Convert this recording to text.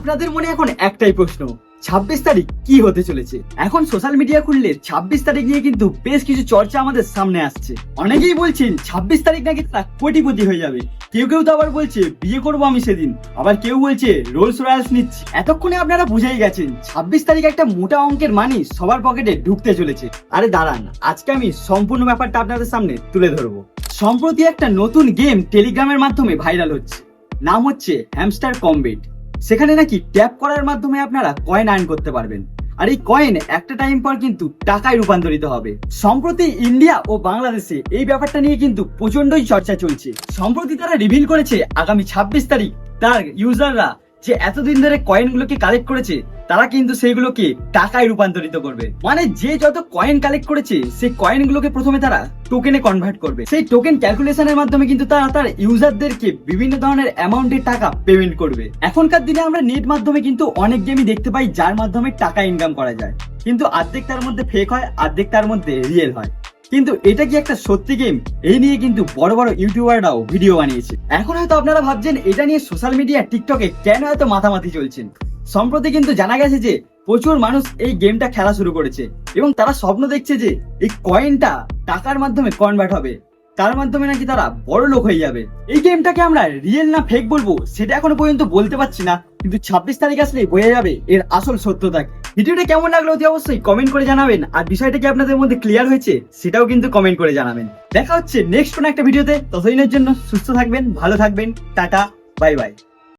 আপনাদের মনে এখন একটাই প্রশ্ন, ছাব্বিশ তারিখ কি হতে চলেছে? এখন সোশ্যাল মিডিয়া খুললে ছাব্বিশ তারিখ নিয়ে কিন্তু বেশ কিছু চর্চা আমাদের সামনে আসছে। অনেকেই বলছেন ছাব্বিশ তারিখ নাকি তারা কোটিপতি হয়ে যাবে। কেউ কেউ তো আবার বলছে, বিয়ে করব আমি সেদিন। আবার কেউ বলছে রোলস রয়্যালস নিচ্ছি। এতক্ষণে আপনারা বুঝেই গেছেন, ছাব্বিশ তারিখ একটা মোটা অঙ্কের মানি সবার পকেটে ঢুকতে চলেছে। আরে দাঁড়ান, আজকে আমি সম্পূর্ণ ব্যাপারটা আপনাদের সামনে তুলে ধরবো। সম্প্রতি একটা নতুন গেম টেলিগ্রামের মাধ্যমে ভাইরাল হচ্ছে। নাম হচ্ছে হ্যামস্টার কমবেট সেখানে নাকি ট্যাপ করার মাধ্যমে আপনারা কয়েন আর্ন করতে পারবেন। আর এই কয়েন একটা টাইম পর কিন্তু টাকায় রূপান্তরিত হবে। সম্প্রতি ইন্ডিয়া ও বাংলাদেশে এই ব্যাপারটা নিয়ে কিন্তু প্রচন্ডই চর্চা চলছে। সম্প্রতি তারা রিভিল করেছে, আগামী ছাব্বিশ তারিখ তার ইউজাররা যে এতদিন ধরে কয়েনগুলোকে কালেক্ট করেছে তারা কিন্তু সেইগুলোকে টাকায় রূপান্তরিত করবে। মানে যে যত কয়েন কালেক্ট করেছে, সেই কয়েনগুলোকে প্রথমে তারা টোকেনে কনভার্ট করবে। সেই টোকেন ক্যালকুলেশনের মাধ্যমে কিন্তু তারা তার ইউজারদেরকে বিভিন্ন ধরনের অ্যামাউন্টের টাকা পেমেন্ট করবে। এখনকার দিনে আমরা নেট মাধ্যমে কিন্তু অনেক গেমই দেখতে পাই, যার মাধ্যমে টাকা ইনকাম করা যায়। কিন্তু অর্ধেক তার মধ্যে ফেক হয়, অর্ধেক তার মধ্যে রিয়েল হয়। কিন্তু এটা কি একটা সত্যি গেম এই নিয়ে কিন্তু বড় বড় ইউটিউবাররাও ভিডিও বানিয়েছে। এখন হয়তো আপনারা ভাবছেন, এটা নিয়ে সোশ্যাল মিডিয়া টিকটকে কেন এত মাথামাতি চলছেন সম্প্রতি কিন্তু জানা গেছে যে প্রচুর মানুষ এই গেমটা খেলা শুরু করেছে এবং তারা স্বপ্ন দেখছে যে এই কয়েনটা টাকার মাধ্যমে কনভার্ট হবে। তার মাধ্যমে নাকি তারা বড় লোক হয়ে যাবে। এই গেমটাকে আমরা রিয়েল না ফেক বলব, সেটা এখনও পর্যন্ত বলতে পারছি না, কিন্তু ছাব্বিশ তারিখ আসলে বোঝা যাবে এর আসল সত্যতা। ভিডিওটা কেমন লাগল অতি অবশ্যই কমেন্ট করে জানাবেন, আর বিষয়টা কি আপনাদের মধ্যে ক্লিয়ার হয়েছে সেটাও কিন্তু কমেন্ট করে জানাবেন। দেখা হচ্ছে নেক্সট কোন একটা ভিডিওতে ততদিনের জন্য সুস্থ থাকবেন, ভালো থাকবেন, টাটা বাই বাই